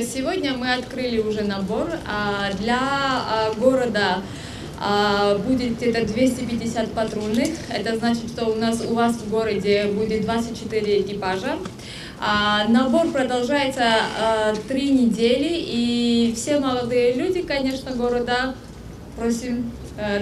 Сегодня мы открыли уже набор а, для а, города. а, Будет где-то 250 патрульных. Это значит, что у нас у вас в городе будет 24 экипажа. Набор продолжается три недели, и все молодые люди, конечно, города просим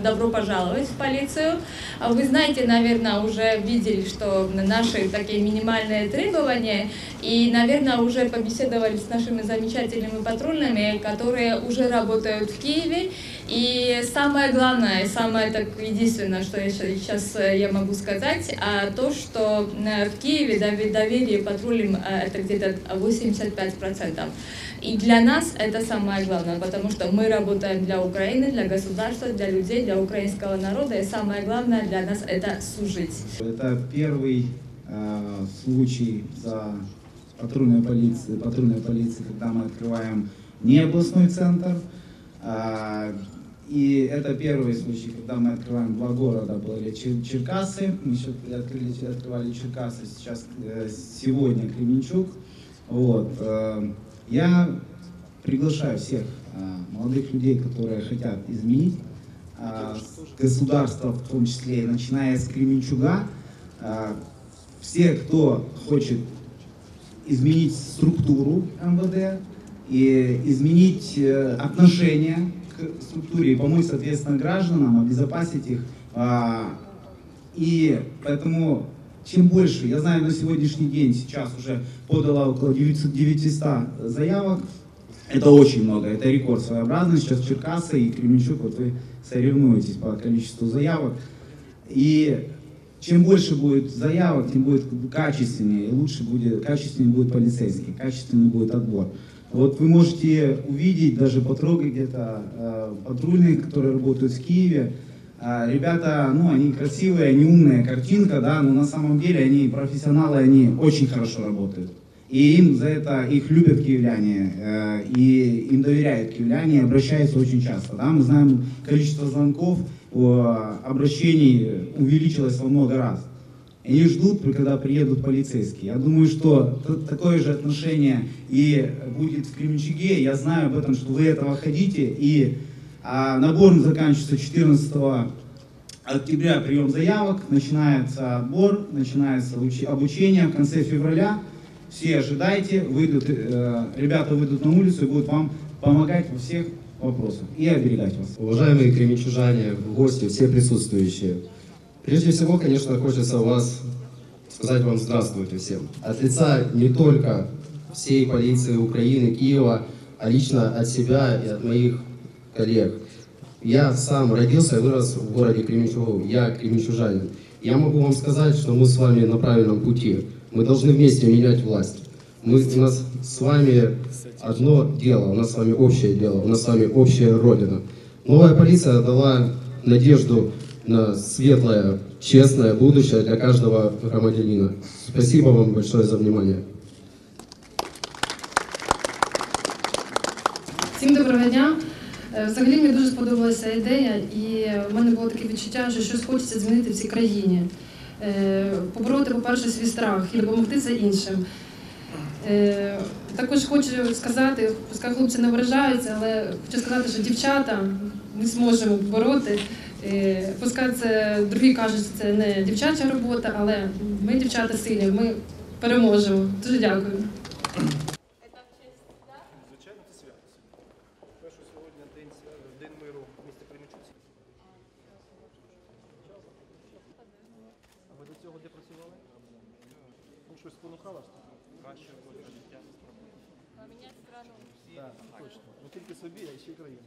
добро пожаловать в полицию. А Вы знаете, наверное, уже видели, что наши такие минимальные требования, и, наверное, уже побеседовали с нашими замечательными патрульными, которые уже работают в Киеве. И самое главное, самое так единственное, что я сейчас я могу сказать, а, то, что э, в Киеве доверие патрулям э, это где-то 85%. И для нас это самое главное, потому что мы работаем для Украины, для государства, для людей, для украинского народа, и самое главное для нас это служить. Это первый э, случай за патрульной полиции, патрульной полиции, когда мы открываем не областной центр. А, и это первый случай, когда мы открываем два города, были Чер- Черкассы, мы еще открыли, открывали Черкассы, сейчас э, сегодня Кременчук. Вот. э, Я приглашаю всех э, молодых людей, которые хотят изменить э, государство, в том числе, начиная с Кременчуга, э, все, кто хочет изменить структуру МВД и изменить э, отношение к структуре и помочь, соответственно, гражданам, обезопасить их. а, И поэтому чем больше, я знаю, на сегодняшний день сейчас уже подало около 900, 900 заявок, это очень много, это рекорд своеобразный. Сейчас Черкассы и Кременчук, вот вы соревнуетесь по количеству заявок. И чем больше будет заявок, тем будет качественнее, и лучше будет, качественнее будет полицейский, качественный будет отбор. Вот вы можете увидеть, даже потрогать где-то э, патрульных, которые работают в Киеве. А, ребята, ну, они красивые, они умная картинка, да, но на самом деле они профессионалы, они очень хорошо работают. И им за это их любят киевляне, э, и им доверяют киевляне, обращаются очень часто. Да? Мы знаем, количество звонков, о, обращений увеличилось во много раз. Они ждут, когда приедут полицейские. Я думаю, что такое же отношение и будет в Кременчуге. Я знаю об этом, что вы этого хотите. И а, набор заканчивается 14 октября прием заявок, начинается отбор, начинается обучение в конце февраля. Все ожидайте, выйдут, э, ребята выйдут на улицу и будут вам помогать во всех вопросах и оберегать вас. Уважаемые кременчужане, гости, все присутствующие. Прежде всего, конечно, хочется вас сказать вам здравствуйте всем. От лица не только всей полиции Украины, Киева, а лично от себя и от моих коллег. Я сам родился и вырос в городе Кременчугу. Я кременчужанин. Я могу вам сказать, что мы с вами на правильном пути. Мы должны вместе менять власть. Мы, у нас с вами одно дело, у нас с вами общее дело, у нас с вами общая Родина. Новая полиция дала надежду на светлое, честное будущее для каждого громадянина. Спасибо вам большое за внимание. Всім доброго дня. Е, Взагалі мені дуже сподобалася ідея, і в мене було таке відчуття, що щось хочеться змінити в цій країні. Е, Побороти, по-перше, свій страх і допомогти це іншим. Е, Також хочу сказати, пускай хлопці не вражаються, але хочу сказати, що дівчата ми зможемо побороти. Е, Пускай це другі кажуть, що це не дівчача робота, але ми, дівчата, сильні, ми переможемо. Дуже дякую. де працювали? Ну, щось спонукало? Краще буде життя. Поменять страну. Так, точно. Не тільки собі, а й ще й країні.